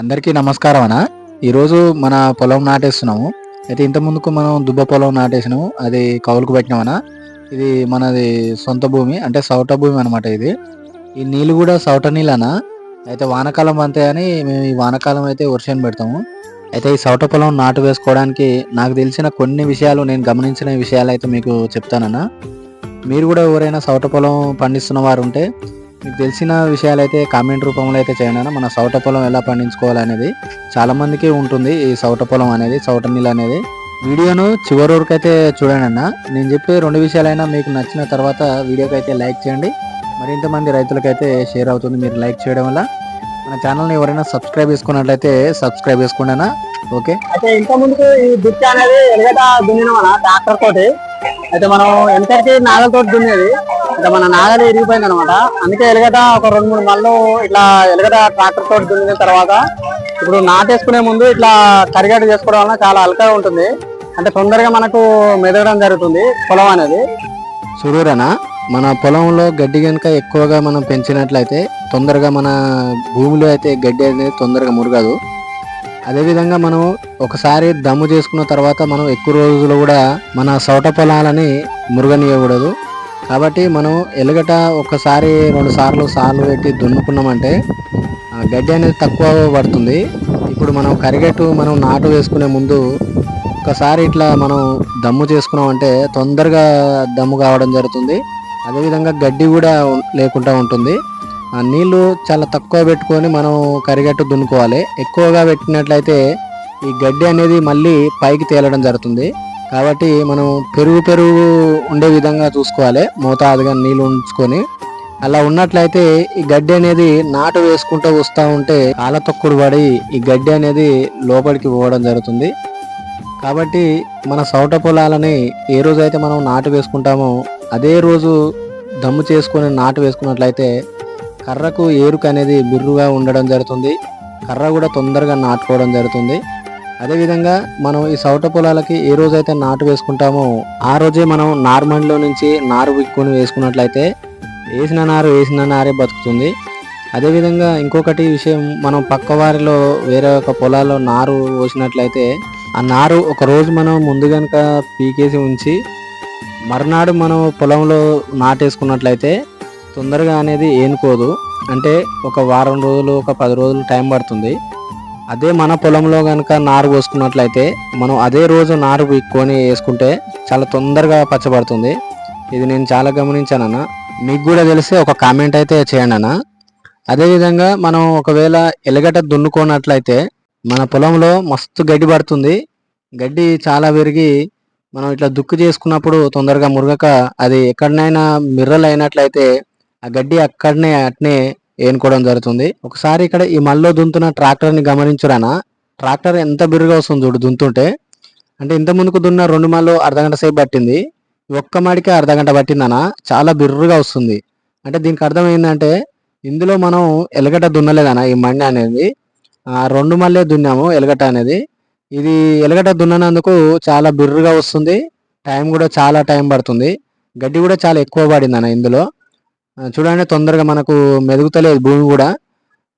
అందరికీ నమస్కారం అన్న ఈరోజు మన పొలం నాటేస్తున్నాము. అయితే ఇంత ముందుకు మనం దుబ్బ పొలం నాటేసినాము. అది కౌలుకు పెట్టినామన్న ఇది మనది సొంత భూమి అంటే సౌట భూమి అనమాట ఇది. ఈ నీళ్ళు కూడా సౌట నీళ్ళనా? అయితే వానకాలం అంతే అని మేము ఈ వానకాలం అయితే వర్షం పెడతాము. అయితే ఈ సౌట పొలం నాటు వేసుకోవడానికి నాకు తెలిసిన కొన్ని విషయాలు నేను గమనించిన విషయాలు అయితే మీకు చెప్తానన్నా. మీరు కూడా ఎవరైనా సౌట పొలం పండిస్తున్న వారు ఉంటే మీకు తెలిసిన విషయాలు అయితే కామెంట్ రూపంలో అయితే చేయండి మన సౌట పొలం ఎలా పండించుకోవాలనేది చాలా మందికి ఉంటుంది ఈ సౌట పొలం అనేది సౌట నీళ్ళు అనేది. వీడియోను చివరి వరకు అయితే చూడండి అన్న. నేను చెప్పే రెండు విషయాలైనా మీకు నచ్చిన తర్వాత వీడియోకి అయితే లైక్ చేయండి. మరింత మంది రైతులకైతే షేర్ అవుతుంది మీరు లైక్ చేయడం వల్ల. మన ఛానల్ని ఎవరైనా సబ్స్క్రైబ్ చేసుకున్నట్లయితే సబ్స్క్రైబ్ చేసుకున్నానా ఓకే? అయితే ఇంత ఈ దుక్కి అనేది ఎలుగట దున్నిన మన ట్రాక్టర్ తోటి. అయితే మనం ఎంతకి నాగలతో దున్నేది? అయితే మన నాగలి ఇరిగిపోయింది అనమాట అందుకే ఎలుగట ఒక రెండు మూడు మళ్ళు ఇట్లా ఎలుగట ట్రాక్టర్ తోటి దున్నిన తర్వాత ఇప్పుడు నాటేసుకునే ముందు ఇట్లా కరిగట్టు చేసుకోవడం వల్ల చాలా అలకగా ఉంటుంది. అంటే తొందరగా మనకు మెదగడం జరుగుతుంది పొలం అనేది. సురూరన? మన పొలంలో గడ్డి కనుక ఎక్కువగా మనం పెంచినట్లయితే తొందరగా మన భూమిలో అయితే గడ్డి అనేది తొందరగా మురగదు. అదేవిధంగా మనం ఒకసారి దమ్ము చేసుకున్న తర్వాత మనం ఎక్కువ రోజులు కూడా మన సౌట పొలాలని మురగనీయకూడదు. కాబట్టి మనం ఎలుగట ఒకసారి రెండు సార్లు సార్లు పెట్టి దున్నుకున్నామంటే ఆ గడ్డి అనేది తక్కువ పడుతుంది. ఇప్పుడు మనం కరిగెట్టు మనం నాటు వేసుకునే ముందు ఒకసారి ఇట్లా మనం దమ్ము చేసుకున్నామంటే తొందరగా దమ్ము కావడం జరుగుతుంది. అదేవిధంగా గడ్డి కూడా లేకుండా ఉంటుంది. ఆ నీళ్ళు చాలా తక్కువ పెట్టుకొని మనం కరిగట్టు దున్నుకోవాలి. ఎక్కువగా పెట్టినట్లయితే ఈ గడ్డి అనేది మళ్ళీ పైకి తేలడం జరుగుతుంది. కాబట్టి మనం పెరుగు పెరుగు ఉండే విధంగా చూసుకోవాలి. మోతాదుగా నీళ్ళు ఉంచుకొని. అలా ఉన్నట్లయితే ఈ గడ్డి అనేది నాటు వేసుకుంటూ వస్తూ ఉంటే కాలతొక్కుడు పడి ఈ గడ్డి అనేది లోపలికి పోవడం జరుగుతుంది. కాబట్టి మన సౌట పొలాలని ఏ రోజైతే మనం నాటు వేసుకుంటామో అదే రోజు దమ్ము చేసుకొని నాటు వేసుకున్నట్లయితే కర్రకు ఏరుకు అనేది బిర్రుగా ఉండడం జరుగుతుంది. కర్ర కూడా తొందరగా నాటుకోవడం జరుగుతుంది. అదేవిధంగా మనం ఈ సౌట పొలాలకి ఏ రోజైతే నాటు వేసుకుంటామో ఆ రోజే మనం నార్మల్లో నుంచి నారు విక్కుని వేసుకున్నట్లయితే వేసిన నారు వేసిన నారే బతుకుతుంది. అదేవిధంగా ఇంకొకటి విషయం మనం పక్క వారిలో వేరే ఒక పొలాల్లో నారు పోసినట్లయితే ఆ నారు ఒక రోజు మనం ముందు కనుక పీకేసి ఉంచి మర్నాడు మనం పొలంలో నాటేసుకున్నట్లయితే తొందరగా అనేది ఏనుకోదు. అంటే ఒక వారం రోజులు ఒక పది రోజులు టైం పడుతుంది. అదే మన పొలంలో కనుక నారు పోసుకున్నట్లయితే మనం అదే రోజు నారు పీక్కొని వేసుకుంటే చాలా తొందరగా పచ్చబడుతుంది. ఇది నేను చాలా గమనించాను అన్న. మీకు కూడా తెలిస్తే ఒక కామెంట్ అయితే చేయండి అన్న. అదేవిధంగా మనం ఒకవేళ ఎలగట దున్నుకోనట్లయితే మన పొలంలో మస్తు గడ్డి పడుతుంది. గడ్డి చాలా పెరిగి మనం ఇట్లా దుక్కు చేసుకున్నప్పుడు తొందరగా మురగక అది ఎక్కడనైనా మిర్రలు అయినట్లయితే ఆ గడ్డి అక్కడనే అట్నే ఏనుకోవడం జరుగుతుంది. ఒకసారి ఇక్కడ ఈ మల్లో దున్తున్న ట్రాక్టర్ని గమనించురానా? ట్రాక్టర్ ఎంత బిరుగా వస్తుంది చూడు దున్తుంటే అంటే ఇంత ముందుకు దున్న రెండు మళ్ళు అర్ధగంట సేపు పట్టింది. ఒక్క మాడికే అర్ధగంట పట్టిందనా? చాలా బిర్రుగా వస్తుంది. అంటే దీనికి అర్థం ఏంటంటే ఇందులో మనం ఎలగట దున్నలేదనా ఈ మండి అనేది? రెండు మళ్ళీ దున్నాము ఎలగట అనేది. ఇది ఎలగట దున్ననందుకు చాలా బిర్రుగా వస్తుంది. టైం కూడా చాలా టైం పడుతుంది. గడ్డి కూడా చాలా ఎక్కువ పడింది అన్న ఇందులో? చూడండి తొందరగా మనకు మెదుగుతలేదు భూమి కూడా.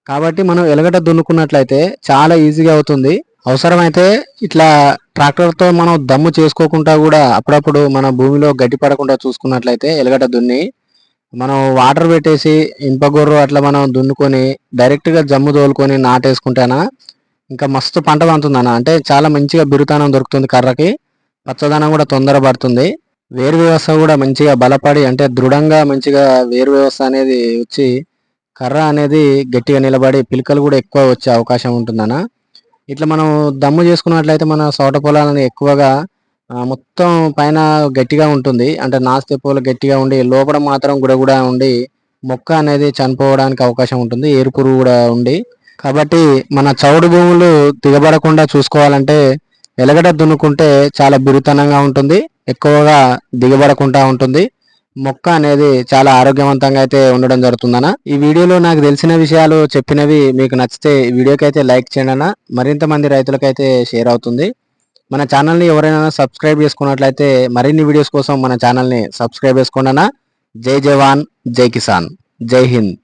కాబట్టి మనం ఎలగట దున్నుకున్నట్లయితే చాలా ఈజీగా అవుతుంది. అవసరమైతే ఇట్లా ట్రాక్టర్తో మనం దమ్ము చేసుకోకుండా కూడా అప్పుడప్పుడు మన భూమిలో గడ్డి పడకుండా చూసుకున్నట్లయితే ఎలగట దున్ని మనం వాటర్ పెట్టేసి ఇంపగొర్రు అట్లా మనం దున్నుకొని డైరెక్ట్గా జమ్ము తోలుకొని నాటేసుకుంటేనా ఇంకా మస్తు పంట పండుతుందన్న. అంటే చాలా మంచిగా బిరుతానం దొరుకుతుంది కర్రకి. పచ్చదనం కూడా తొందర పడుతుంది వేరు వ్యవస్థ కూడా మంచిగా బలపడి అంటే దృఢంగా మంచిగా వేరు వ్యవస్థ అనేది వచ్చి కర్ర అనేది గట్టిగా నిలబడి పిలకలు కూడా ఎక్కువ వచ్చే అవకాశం ఉంటుందన్న ఇట్లా మనం దమ్ము చేసుకున్నట్లయితే మన సోట పొలాలని ఎక్కువగా మొత్తం పైన గట్టిగా ఉంటుంది. అంటే నాస్తే పూలు గట్టిగా ఉండి లోపల మాత్రం గుడగుడ ఉండి మొక్క అనేది చనిపోవడానికి అవకాశం ఉంటుంది. ఏరుపురు కూడా ఉండి. కాబట్టి మన చౌడు భూములు దిగబడకుండా చూసుకోవాలంటే ఎలగడ దున్నుకుంటే చాలా బిరుతనంగా ఉంటుంది ఎక్కువగా దిగబడకుండా ఉంటుంది. మొక్క అనేది చాలా ఆరోగ్యవంతంగా అయితే ఉండడం జరుగుతుందన్న. ఈ వీడియోలో నాకు తెలిసిన విషయాలు చెప్పినవి మీకు నచ్చితే ఈ వీడియోకి అయితే లైక్ చేయండి అన్న. మరింత మంది రైతులకైతే షేర్ అవుతుంది. మన ఛానల్ని ఎవరైనా సబ్స్క్రైబ్ చేసుకున్నట్లయితే మరిన్ని వీడియోస్ కోసం మన ఛానల్ని సబ్స్క్రైబ్ చేసుకోండి అన్న. జై జవాన్ జై కిసాన్ జై హింద్.